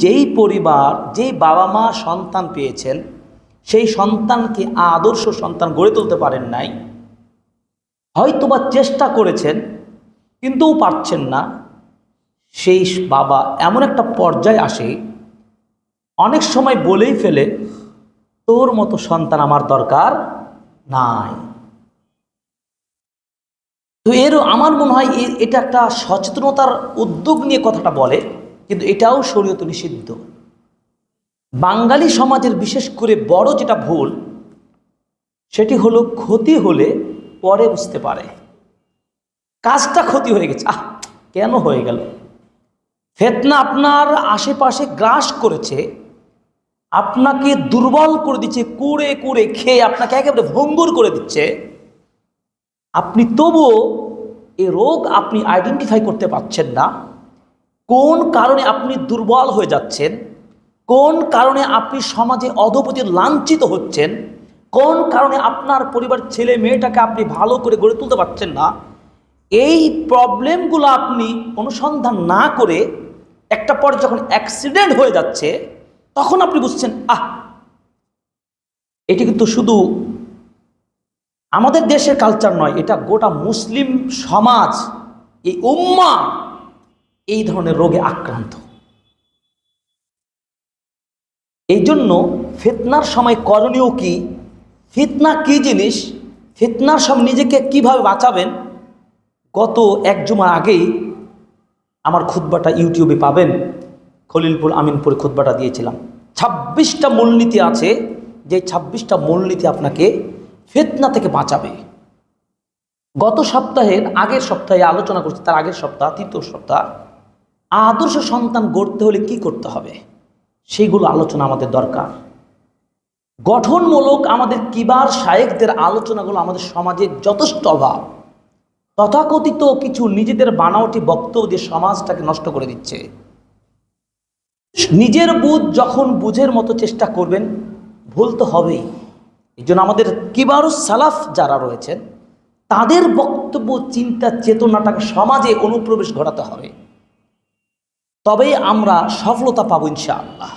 যেই পরিবার, যেই বাবা মা সন্তান পেয়েছেন, সেই সন্তানকে আদর্শ সন্তান গড়ে তুলতে পারেন নাই। হয়তোবা চেষ্টা করেছেন, কিন্তু পারছেন না। সেই বাবা এমন একটা পর্যায়ে আসে, অনেক সময় বলেই ফেলে, তোর মতো সন্তান আমার দরকার নাই। তো এর আমার মনে হয় এটা একটা সচেতনতার উদ্যোগ নিয়ে কথাটা বলে। কিন্তু এটাও শরীয়ত নিষিদ্ধ। বাঙালি সমাজের বিশেষ করে বড় যেটা ভুল, সেটি হলো ক্ষতি হলে পরে বুঝতে পারে। কাজটা ক্ষতি হয়ে গেছে, আহ, কেন হয়ে গেল? ফেতনা আপনার আশেপাশে গ্রাস করেছে, আপনাকে দুর্বল করে দিচ্ছে, কুড়ে কুড়ে খেয়ে আপনাকে একেবারে ভঙ্গুর করে দিচ্ছে, আপনি তবুও এ রোগ আপনি আইডেন্টিফাই করতে পারছেন না। কোন কারণে আপনি দুর্বল হয়ে যাচ্ছেন? কোন কারণে আপনি সমাজে অধপতি লাঞ্ছিত হচ্ছেন? কোন কারণে আপনার পরিবার ছেলে মেয়েটাকে আপনি ভালো করে গড়ে তুলতে পারছেন না? এই প্রবলেমগুলো আপনি অনুসন্ধান না করে একটা পর যখন অ্যাক্সিডেন্ট হয়ে যাচ্ছে, তখন আপনি বুঝছেন, আহ, এটি কিন্তু শুধু আমাদের দেশের কালচার নয়, এটা গোটা মুসলিম সমাজ, এই উম্মা এই ধরনের রোগে আক্রান্ত। এই জন্য ফিতনার সময় করণীয় কি? ফিতনা কি জিনিস? ফিতনার সময় নিজেকে কীভাবে বাঁচাবেন? গত এক জুমার আগেই আমার খুতবাটা ইউটিউবে পাবেন। খলিলপুর আমিনপুরে খুতবাটা দিয়েছিলাম। ছাব্বিশটা মূলনীতি আছে। যে ছাব্বিশটা মূলনীতি আপনাকে ফেতনা থেকে বাঁচাবে। গত সপ্তাহের আগের সপ্তাহে আলোচনা করছি, তার আগের সপ্তাহ, তৃতীয় সপ্তাহ। আদর্শ সন্তান গড়তে হলে কি করতে হবে? সেইগুলো আলোচনা আমাদের দরকার। গঠনমূলক আমাদের কিবার শায়েকদের আলোচনাগুলো আমাদের সমাজে যথেষ্ট অভাব। তথাকথিত কিছু নিজেদের বানাওটি বক্তব্য দিয়ে সমাজটাকে নষ্ট করে দিচ্ছে। নিজের বুধ যখন বুঝের মতো চেষ্টা করবেন, ভুল তো হবেই। এই জন্য আমাদের কিবারুস সালাফ যারা রয়েছেন, তাদের বক্তব্য, চিন্তা, চেতনাটাকে সমাজে অনুপ্রবেশ ঘটাতে হবে। তবেই আমরা সফলতা পাবো ইনশাআল্লাহ।